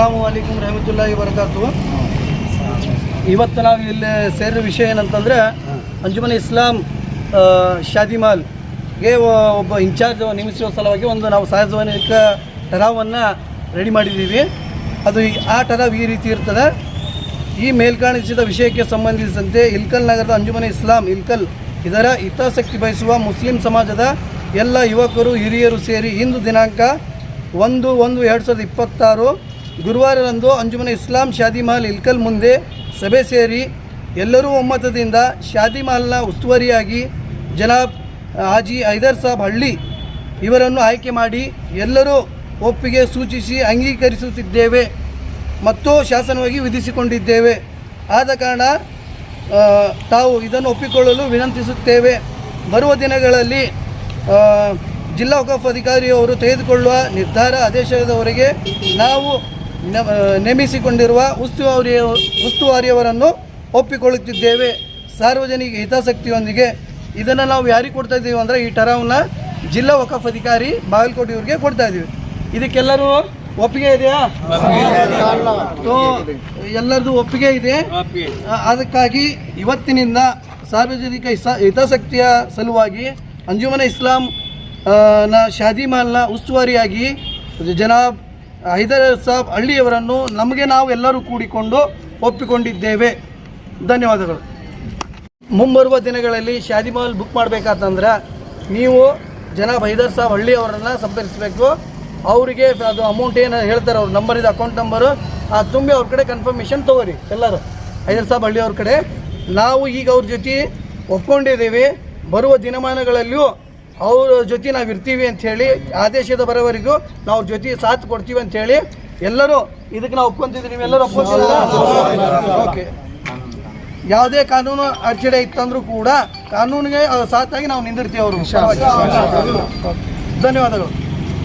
ಅಸ್ಸಲಾಮು ಅಲೈಕುಮ್ ರಹಮತುಲ್ಲಾಹಿ ವಬರಕಾತು ಇವತ್ತು ನಾವು ಇಲ್ಲಿ ಸೇರಿದ ವಿಷಯ ಏನಂತಂದರೆ, ಅಂಜುಮನ್ ಇಸ್ಲಾಂ ಶಾದಿಮಾಲ್ಗೆ ಒಬ್ಬ ಇನ್ಚಾರ್ಜ್ ನೇಮಿಸುವ ಸಲುವಾಗಿ ಒಂದು ನಾವು ಸಾರ್ವಜನಿಕ ಟರಾವನ್ನು ರೆಡಿ ಮಾಡಿದ್ದೀವಿ. ಅದು ಆ ಟರಾವ್ ಈ ರೀತಿ ಇರ್ತದೆ. ಈ ಮೇಲ್ಕಾಣಿಸಿದ ವಿಷಯಕ್ಕೆ ಸಂಬಂಧಿಸಿದಂತೆ ಇಲ್ಕಲ್ ನಗರದ ಅಂಜುಮನೆ ಇಸ್ಲಾಂ, ಇಲ್ಕಲ್ ಇದರ ಹಿತಾಸಕ್ತಿ ಬಯಸುವ ಮುಸ್ಲಿಂ ಸಮಾಜದ ಎಲ್ಲ ಯುವಕರು, ಹಿರಿಯರು ಸೇರಿ ಇಂದು ದಿನಾಂಕ ಒಂದು ಒಂದು ಎರಡು ಸಾವಿರದ ಇಪ್ಪತ್ತಾರು ಗುರುವಾರದಂದು ಅಂಜುಮನ ಇಸ್ಲಾಂ ಶಾದಿ ಮಹಲ್ ಇಲ್ಕಲ್ ಮುಂದೆ ಸಭೆ ಸೇರಿ ಎಲ್ಲರೂ ಒಮ್ಮತದಿಂದ ಶಾದಿ ಮಹಲ್ನ ಉಸ್ತುವಾರಿಯಾಗಿ ಜನಾಬ್ ಹಾಜಿ ಹೈದರ್ ಸಾಬ್ ಹಳ್ಳಿ ಇವರನ್ನು ಆಯ್ಕೆ ಮಾಡಿ ಎಲ್ಲರೂ ಒಪ್ಪಿಗೆ ಸೂಚಿಸಿ ಅಂಗೀಕರಿಸುತ್ತಿದ್ದೇವೆ ಮತ್ತು ಶಾಸನವಾಗಿ ವಿಧಿಸಿಕೊಂಡಿದ್ದೇವೆ. ಆದ ಕಾರಣ ತಾವು ಇದನ್ನು ಒಪ್ಪಿಕೊಳ್ಳಲು ವಿನಂತಿಸುತ್ತೇವೆ. ಬರುವ ದಿನಗಳಲ್ಲಿ ಜಿಲ್ಲಾ ವಕಫ್ ಅಧಿಕಾರಿಯವರು ತೆಗೆದುಕೊಳ್ಳುವ ನಿರ್ಧಾರ ಆದೇಶದವರೆಗೆ ನಾವು ನೇಮಿಸಿಕೊಂಡಿರುವ ಉಸ್ತುವಾರಿ ಉಸ್ತುವಾರಿಯವರನ್ನು ಒಪ್ಪಿಕೊಳ್ಳುತ್ತಿದ್ದೇವೆ. ಸಾರ್ವಜನಿಕ ಹಿತಾಸಕ್ತಿಯೊಂದಿಗೆ ಇದನ್ನು ನಾವು ಯಾರಿಗೆ ಕೊಡ್ತಾ ಇದ್ದೀವಿ ಅಂದರೆ ಈ ಟರಾವ್ನ ಜಿಲ್ಲಾ ವಕಫ್ ಅಧಿಕಾರಿ ಬಾಗಲಕೋಟೆ ಇವರಿಗೆ ಕೊಡ್ತಾ ಇದ್ದೀವಿ. ಇದಕ್ಕೆಲ್ಲರೂ ಒಪ್ಪಿಗೆ ಇದೆಯಾ? ಎಲ್ಲರದು ಒಪ್ಪಿಗೆ ಇದೆ. ಅದಕ್ಕಾಗಿ ಇವತ್ತಿನಿಂದ ಸಾರ್ವಜನಿಕ ಹಿತಾಸಕ್ತಿಯ ಸಲುವಾಗಿ ಅಂಜುಮನ ಇಸ್ಲಾಂ ನ ಶಾದಿ ಮಹಲ್ನ ಉಸ್ತುವಾರಿಯಾಗಿ ಜನಾಬ್ ಹೈದರ್ ಸಾಬ್ ಹಳ್ಳಿಯವರನ್ನು ನಮಗೆ ನಾವು ಎಲ್ಲರೂ ಕೂಡಿಕೊಂಡು ಒಪ್ಪಿಕೊಂಡಿದ್ದೇವೆ. ಧನ್ಯವಾದಗಳು. ಮುಂಬರುವ ದಿನಗಳಲ್ಲಿ ಶಾದಿ ಮಹಲ್ ಬುಕ್ ಮಾಡಬೇಕಾತಂದ್ರೆ ನೀವು ಜನಾಬ್ ಹೈದರ್ ಸಾಬ್ ಹಳ್ಳಿ ಅವರನ್ನು ಸಂಪರ್ಕಿಸಬೇಕು. ಅವರಿಗೆ ಅದು ಅಮೌಂಟ್ ಏನು ಹೇಳ್ತಾರೆ ಅವ್ರ ನಂಬರ್ ಇದೆ ಅಕೌಂಟ್ ನಂಬರು ಆ ತುಂಬಿ ಅವ್ರ ಕಡೆ ಕನ್ಫರ್ಮೇಷನ್ ತೊಗೋರಿ ಎಲ್ಲರೂ. ಹೈದರ್ ಸಾಬ್ ಹಳ್ಳಿಯವ್ರ ಕಡೆ. ನಾವು ಈಗ ಅವ್ರ ಜೊತೆ ಒಪ್ಕೊಂಡಿದ್ದೀವಿ. ಬರುವ ದಿನಮಾನಗಳಲ್ಲಿಯೂ ಅವ್ರ ಜೊತೆ ನಾವು ಇರ್ತೀವಿ ಅಂಥೇಳಿ ಆದೇಶದ ಬರೋವರೆಗೂ ನಾವು ಜೊತೆ ಸಾಥ್ ಕೊಡ್ತೀವಿ ಅಂಥೇಳಿ ಎಲ್ಲರೂ ಇದಕ್ಕೆ ನಾವು ಒಪ್ಕೊಂತಿದ್ದೀವಿ. ನೀವೆಲ್ಲರೂ ಓಕೆ. ಯಾವುದೇ ಕಾನೂನು ಅಡಚಣೆ ಇತ್ತಂದ್ರೂ ಕೂಡ ಕಾನೂನಿಗೆ ಸಾಥಾಗಿ ನಾವು ನಿಂದಿರ್ತೀವಿ ಅವರು. ಧನ್ಯವಾದಗಳು.